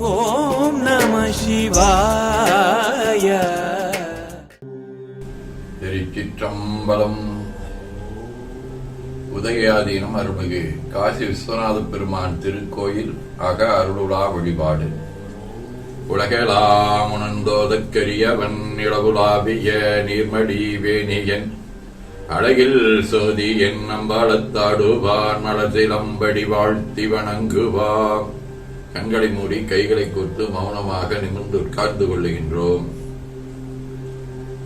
ஓம் நம சிவாய. திருச்சிற்றம்பலம். உதயாதீனம் அருள்மிகு காசி விஸ்வநாத பெருமான் திருக்கோயில் அக அருளுலா வழிபாடு. உலகலாமுணந்தோதற்கரியவன் இளவுலாவிய நீர்மடி வேணியன். அழகில் சோதி என் நம்பாளத்தாடுவான் மலசிலம்படி வாழ்த்தி வணங்குவான். கண்களை மூடி கைகளை கோர்த்து மௌனமாக நிமிர்ந்து உட்கார்ந்து கொள்ளுகின்றோம்.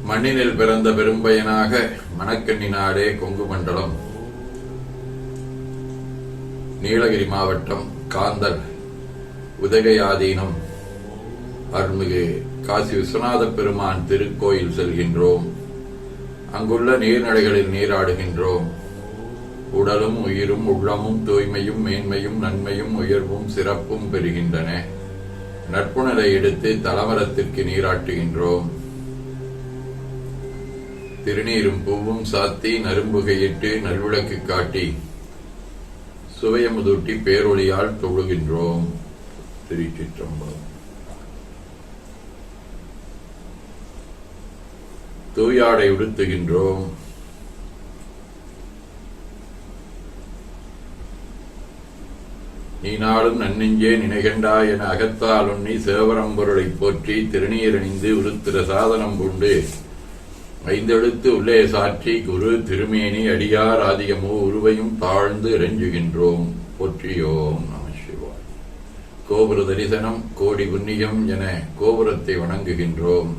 மண்ணினில் பிறந்த பெரும்பயனாக மணக்கண்ணி நாடே கொங்கு மண்டலம். நீலகிரி மாவட்டம் காந்தல் உதகையாதீனம். அருள்மிகு காசி விஸ்வநாத பெருமான் திருக்கோயில் செல்கின்றோம். அங்குள்ள நீர்நிலைகளில் நீராடுகின்றோம். உடலும் உயிரும் உள்ளமும் தூய்மையும் மேன்மையும் நன்மையும் உயர்வும் சிறப்பும் பெறுகின்றன. நட்புணரை எடுத்து தலவரத்திற்கு நீராட்டுகின்றோம். திருநீரும் பூவும் சாத்தி நரும்புகையிட்டு நல்விளக்கு காட்டி சுவையமுதூட்டி பேரொளியால் தொழுகின்றோம். திருச்சிற்றம்பலம். தூயாடை உடுத்துகின்றோம். நீ நாளும் நன்னெஞ்சே நினைகண்டா என அகத்தால் உண்ணி சேவரம் பொருளை போற்றி திருநீரணிந்து உருத்திர சாதனம் கொண்டு ஐந்தெழுத்து உள்ளே சாற்றி குரு திருமேனி அடியார் ஆதிகமோ உருவையும் தாழ்ந்து இறைஞ்சுகின்றோம். போற்றியோம் நம சிவாய். கோபுர தரிசனம் கோடி புண்ணியம் என கோபுரத்தை வணங்குகின்றோம்.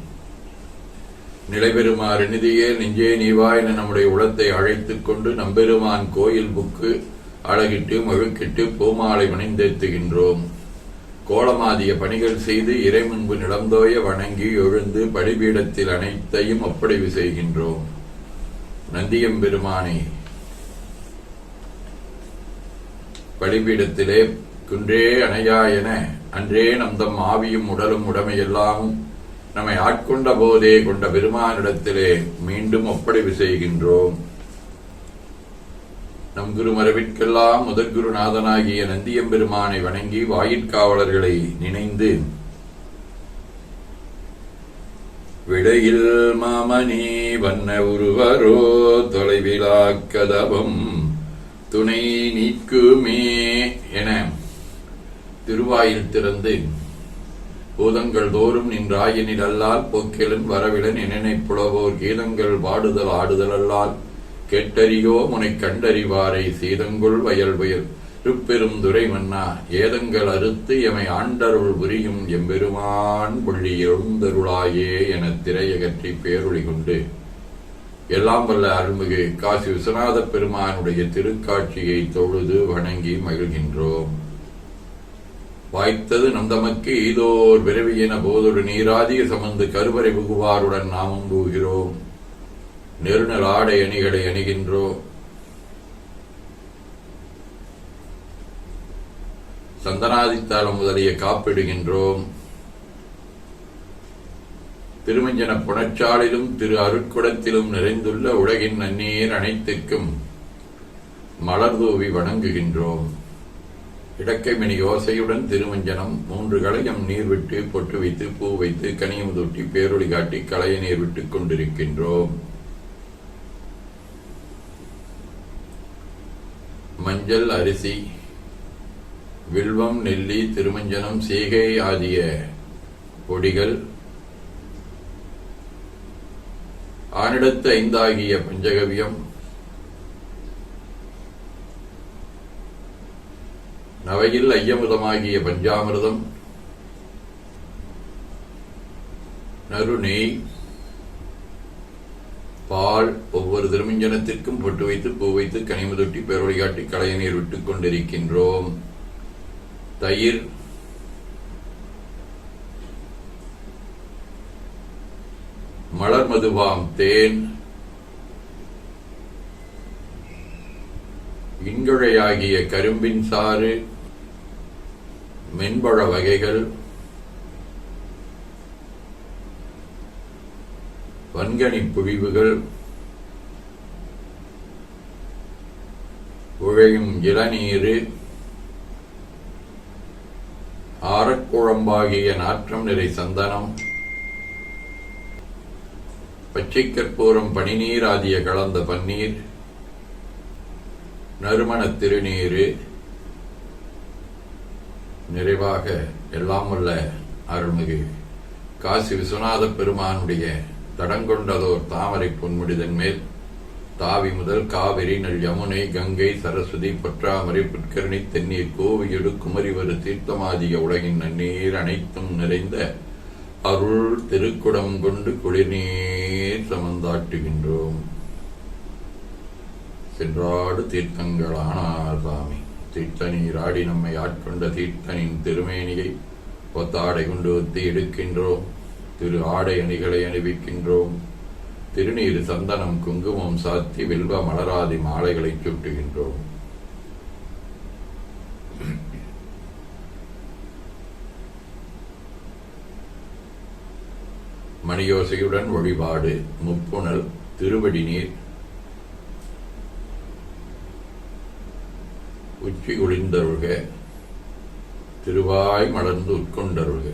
நிலைபெறுமாறு நிதியே நெஞ்சே நீவா என நம்முடைய உளத்தை அழைத்துக் கொண்டு நம்பெருமான் கோயில் புக்கு அழகிட்டு மழுக்கிட்டு பூமாலை மணிந்தேத்துகின்றோம் கோலமாதிய பணிகள் செய்து இறை முன்பு நிலந்தோய வணங்கி எழுந்து பலிபீடத்தில் அனைத்தையும் ஒப்படைவு செய்கின்றோம். நந்தியம் பெருமானே. பலிபீடத்திலே குன்றே அணையா என அன்றே நந்தம் ஆவியும் உடலும் உடமையெல்லாமும் நம்மை ஆட்கொண்ட போதே கொண்ட பெருமானிடத்திலே மீண்டும் ஒப்படைவு செய்கின்றோம். நம் குருமரவிற்கெல்லாம் முதற் குருநாதனாகிய நந்தியம்பெருமானை வணங்கி வாயிற்காவலர்களை நினைந்து விடையில் மாமணி வண்ண உருவரோ தொலைவிலா கதவம் துணை நீக்குமே என திருவாயில் திறந்து பூதங்கள் தோறும் நின்றாயினில் அல்லால் போக்கிலன் வரவிலன் என்னென்னை புலவோர் கீதங்கள் பாடுதல் ஆடுதல் அல்லால் கேட்டறியோ முனை கண்டறிவாரை சீதங்குள் வயல் வயல் திருப்பெரும் துரை மன்னா ஏதங்கள் அறுத்து எமை ஆண்டருள் புரியும் எம்பெருமான் புள்ளி எழுந்தருளாயே என திரையகற்றி பேரொளி கொண்டு. எல்லாம் வல்ல அருள்மிகு காசி விஸ்வநாத பெருமானுடைய திருக்காட்சியை தொழுது வணங்கி மகிழ்கின்றோம். வாய்த்தது நந்தமக்கு ஈதோர் விரவியின போதொரு நீராதிய சமந்து கருவறை புகுவாருடன் நாமும் போகிறோம். நெருநல் ஆடை அணிகளை அணிகின்றோம் சந்தனாதித்தாளம் முதலிய காப்பிடுகின்றோம். திருமஞ்சன புணச்சாலிலும் திரு அருட்குடத்திலும் நிறைந்துள்ள உலகின் நன்னீர் அனைத்திற்கும் மலர்தூவி வணங்குகின்றோம். இடக்கைமணி யோசையுடன் திருமஞ்சனம் மூன்று களையம் நீர் விட்டு பொட்டு வைத்து பூ வைத்து கனியம் தொட்டி பேரொளி காட்டி களைய நீர் விட்டுக் கொண்டிருக்கின்றோம். மஞ்சள் அரிசி. வில்வம் நெல்லி திருமஞ்சனம் சீகை ஆகிய பொடிகள். ஆனிடத்து ஐந்தாகிய பஞ்சகவியம். நவையில் ஐயமிருதமாகிய பஞ்சாமிரதம். நறுநெய். பால் ஒவ்வொரு திருமஞ்சனத்திற்கும் பொட்டு வைத்து பூ வைத்து கனிமுதொட்டி பெருவழி காட்டி நீர் விட்டுக் கொண்டிருக்கின்றோம். தயிர். மலர் மதுவாம் தேன். இன்குழையாகிய கரும்பின் சாறு. மென்பழ வகைகள். வன்கனி புழிவுகள் உழையும் இளநீரு ஆரக்குழம்பாகிய நாற்றம் நிறை சந்தனம் பச்சை கற்பூரம் பனிநீர் ஆகிய கலந்த பன்னீர் நறுமண திருநீரு நிறைவாக எல்லாம் உள்ள அருள்மிகு காசி விஸ்வநாத பெருமானுடைய தடங்கொண்டதோர் தாமரை பொன்முடிதன் மேல். தாவி முதல் காவிரி நல் யமுனை கங்கை சரஸ்வதி பொற்றாமரை புட்கரணி தென்னீர் கோவியடு குமரிவரு தீர்த்தமாதிய உலகின் நன்னீர் அனைத்தும் நிறைந்த அருள் திருக்குடம் கொண்டு குளிர்நீர் சமந்தாட்டுகின்றோம். சென்றாடு தீர்த்தங்களானார் சாமி. தீர்த்த நீராடி நம்மை ஆட்கொண்ட தீர்த்தனின் திருமேனியை ஒத்தாடை கொண்டு ஒத்தி எடுக்கின்றோம். திரு ஆடை அணிகளை அணிவிக்கின்றோம். திருநீர் சந்தனம் குங்குமம் சாத்தி வில்வ மலராதி மாலைகளை சுட்டுகின்றோம். மணியோசையுடன் வழிபாடு முப்புணல் திருவடி நீர். உச்சி குளிர்ந்தருள்க திருவாய் மலர்ந்து உட்கொண்டருள்க.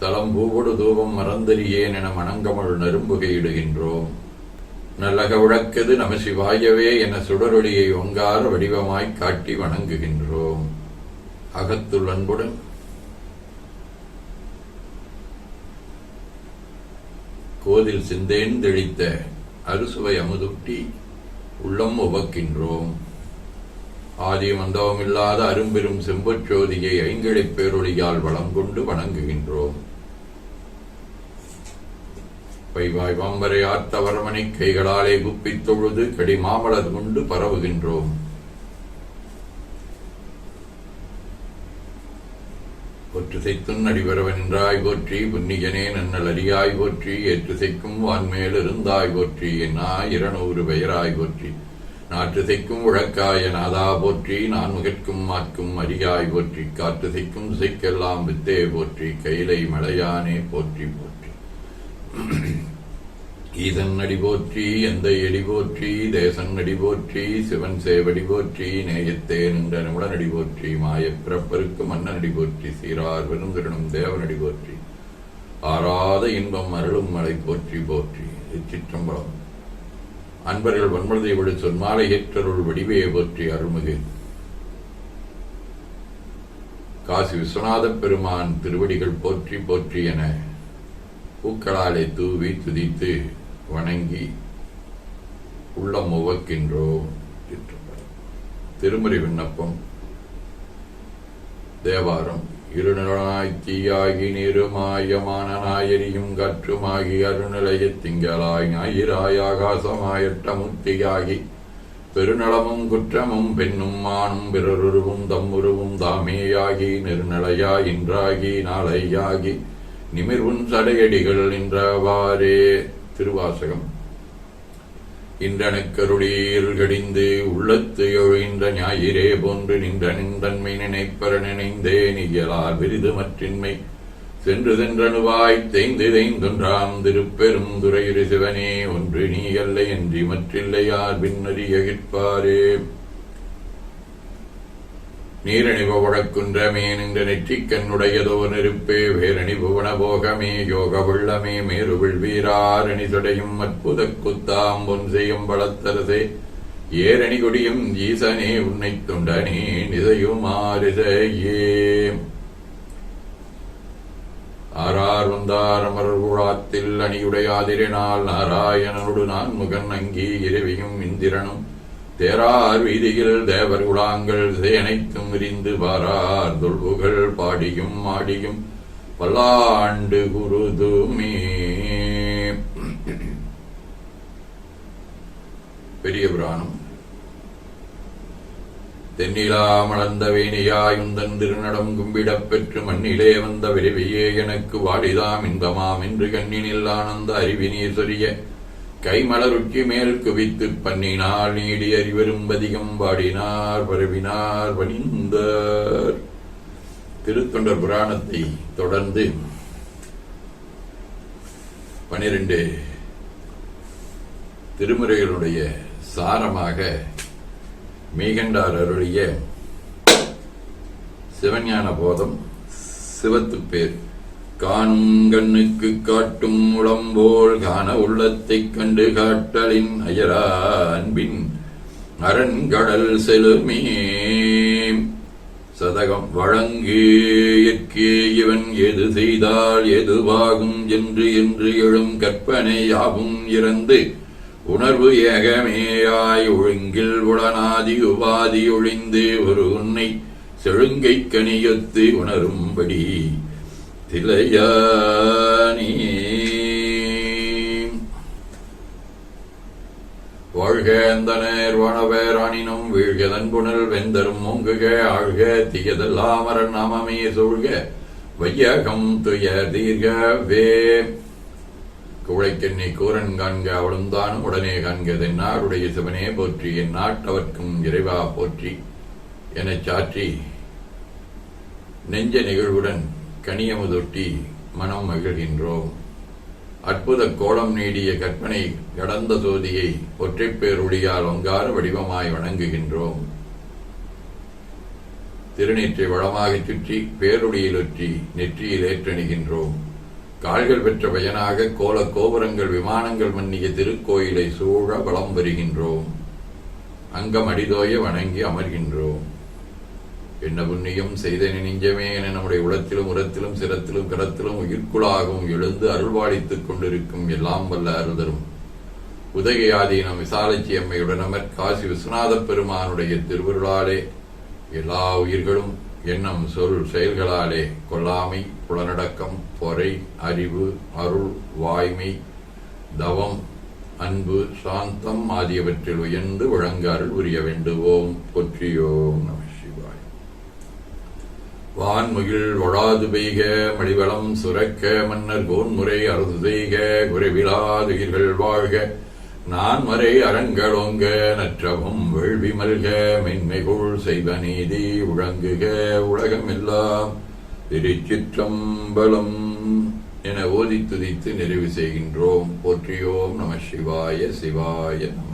தலம் பூவொடு தூபம் மறந்தறியேன் என மணங்கமழ் நரும்புகையிடுகின்றோம். நல்லக உழக்கது நம சிவாயவே என சுடரொளியை ஒங்கார வடிவமாய்க் காட்டி வணங்குகின்றோம். அகத்துள் அன்புடன். கோதில் சிந்தேன் தெளித்த அறுசுவை அமுதுட்டி உள்ளம் உவக்கின்றோம். ஆதியம் அந்தவமில்லாத அரும்பெரும் செம்பச்சோதியை ஐங்கிழைப் பேரொழியால் வளம் கொண்டு வணங்குகின்றோம். பைவாய் பாம்பரை ஆர்த்தவரமனை கைகளாலே குப்பித் தொழுது கடி மாமலர் கொண்டு பரவுகின்றோம். ஒற்று செய்த்துன் அடிவரவன் என்றாய் போற்றி புன்னியனே நன்னல் அறியாய் போற்றி ஏற்று செய்க்கும் வான்மேல் இருந்தாய் போற்றி என்னா இருநூறு பெயராய் போற்றி. நாற்று செய்க்கும் உழக்காய நாதா போற்றி நான் முகற்கும் மாற்கும் அரியாய் போற்றி காற்று திக்கும் செய்க்கெல்லாம் வித்தே போற்றி கைலை மலையானே போற்றி போற்றி. ஈசன் அடி போற்றி எந்த எடி போற்றி தேசன் அடி போற்றி சிவன் சேவடி போற்றி நேயத்தே நின்ற நிமிடனடி போற்றி மாயப்பிறப்பருக்கு மன்னன் மன்னனடி போற்றி சீரார் பெருந்திரனும் தேவனடி போற்றி. ஆறாத இன்பம் அருளும் மலை போற்றி போற்றி சிற்றம்பலம் அன்பர்கள் வன்மதை விடு சொன்மாலை ஏற்றருள் வடிவையை போற்றி அருள்மிகு. காசி விஸ்வநாத பெருமான் திருவடிகள் போற்றி போற்றி என பூக்களாலே தூவி துதித்து வணங்கி உள்ளம் உவக்கின்றோம் திருமுறை விண்ணப்பம். தேவாரம். இருநிலனாய் தீயாகி நீருமாயமான நாயரியும் கற்றுமாகி அருநிலையத் திங்களாய் ஞாயிறாய் ஆகாசமாயட்ட முத்தியாகி பெருநலமும் குற்றமும் பெண்ணும் மானும் பிறருருவும் தம்முருவும் தாமேயாகி நெருநிலையா இன்றாகி நாளையாகி நிமிர்வும் சடையடிகள் நின்றவாறே. திருவாசகம். இன்றனுக்கருளீர் கடிந்து உள்ளத்து எழுகின்ற ஞாயிறே போன்று நின்ற நின்றன்மை நினைப்பர நினைந்தே நிகழார் விரிது மற்றின்மை சென்று சென்றனுவாய் தேய்ந்து தேய்ந்தொன்றாம் திருப்பெரும் துறையுரு சிவனே ஒன்று நீ அல்ல என்று மற்றில்லையார் பின்னறிய கிற்பாரே நீரணிவ வழக்குன்றமே நின்ற நெற்றிக்கண்ணுடையதோ நெருப்பே வேரணி புவன போகமே யோக வெள்ளமே மேருவில் வீராரணி தொடையும் அற்புத குத்தாம் பொன் செய்யும் பலத்தரசே ஏரணி கொடியும் ஈசனே உன்னை துண்டனே நிதையுமாரிசையே ஆறார் வந்தார் அமர் குழாத்தில் அணியுடையாதிரினால் நாராயணனோடு நான் முகன் அங்கி இரவியும் இந்திரனும். தேரார் வீதியில் தேவர் குழாங்கள் சேனைத்தும் விரிந்து பாரார் தொல்புகள் பாடியும் ஆடியும் பல்லாண்டு குருதுமே. பெரிய புராணம். தென்னிலா மலர்ந்த வேணியாயுந்தன் திருநடம் கும்பிடப் பெற்று மண்ணிலே வந்த விரைவியே எனக்கு வாடிதாம் இன்பமாம் என்று கண்ணினில் ஆனந்த அறிவினீர் சொரிய கைமலருச்சி மேல் குவித்து பண்ணினார். நீடி அறிவரும் பதிகம் பாடினார். பரவினார் பணிந்தார் திருத்தொண்டர் புராணத்தை தொடர்ந்து பனிரெண்டு திருமுறைகளுடைய சாரமாக மீகண்டார் அருளிய சிவஞான போதம் சிவத்து பேர் கண்ணுக்கு காட்டும் உளம்போல் காண உள்ளத்தைக் கண்டு காட்டலின் அயரா அன்பின் அரண்கடல் செலுமே. சதகம் வழங்கு இவன் எது செய்தால் எதுவாகும் என்று என்று எழும் கற்பனையாகும் இறந்து உணர்வு ஏகமேயாய் ஒழுங்கில் உடனாதி உபாதி ஒழிந்து ஒரு உன்னை செழுங்கை கனியொத்து உணரும்படி. திலையானே. வாழ்க அந்தனர் வானவேராணினும் வீழ்கதன் புனல் வெந்தரும் மூங்குக ஆழ்க தீயதல்லாமரன் நாமமே சூழ்க வையகம் துய தீர்க வே குழைக்கண்ணி கூரன் காண்க அவளும் தானும் உடனே காண்க தென்னாடுடைய சிவனே போற்றி என் நாட்டவர்க்கும் இறைவா போற்றி. எனச் சாற்றி நெஞ்ச நிகழ்வுடன் கனியமுதொட்டி மனம் மகிழ்கின்றோம். அற்புத கோலம் நீடிய கற்பனை கடந்த சோதியை ஒற்றைப்பேருடியால் ஒங்கார வடிவமாய் வணங்குகின்றோம். திருநெற்றை வளமாகச் சுற்றி பேருடியில் ஒற்றி நெற்றியில் ஏற்றணிகின்றோம். கால்கள் பெற்ற பயனாக கோல கோபுரங்கள் விமானங்கள் மன்னிய திருக்கோயிலை சூழ வலம் வருகின்றோம் அங்கம் அடிதோய வணங்கி அமர்கின்றோம். என்ன புண்ணியம் செய்த நெஞ்சமே என நம்முடைய உளத்திலும் உரத்திலும் சிரத்திலும் கரத்திலும் உயிர்க்குழாகவும் எழுந்து அருள்வாளித்துக் கொண்டிருக்கும் எல்லாம் வல்ல அருதரும் உதகையாதீனம் விசாலச்சி அம்மையுடனமர் காசி விஸ்வநாதப் பெருமானுடைய திருவருளாலே எல்லா உயிர்களும் எண்ணம் சொல் செயல்களாலே கொல்லாமை புலனடக்கம் பொறை அறிவு அருள் வாய்மை தவம் அன்பு சாந்தம் ஆகியவற்றில் உயர்ந்து வழங்க உரிய வேண்டுவோம் பொற்றியோம். வான்முகில் வழாது பெய்க மடிவளம் சுரக்க மன்னர் கோன்முறை அறுது செய்க குறைவிலாதுயிர்கள் வாழ்க. நான் மறை அறங்களோங்க நற்றவும் வேள்வி மல்க மென்மைகுள் செய்வ நீதி உழங்குக உலகமெல்லாம் திருச்சிற்றம்பலம் என ஓதி துதித்து நிறைவு செய்கின்றோம். போற்றியோம் நம சிவாய சிவாய நம.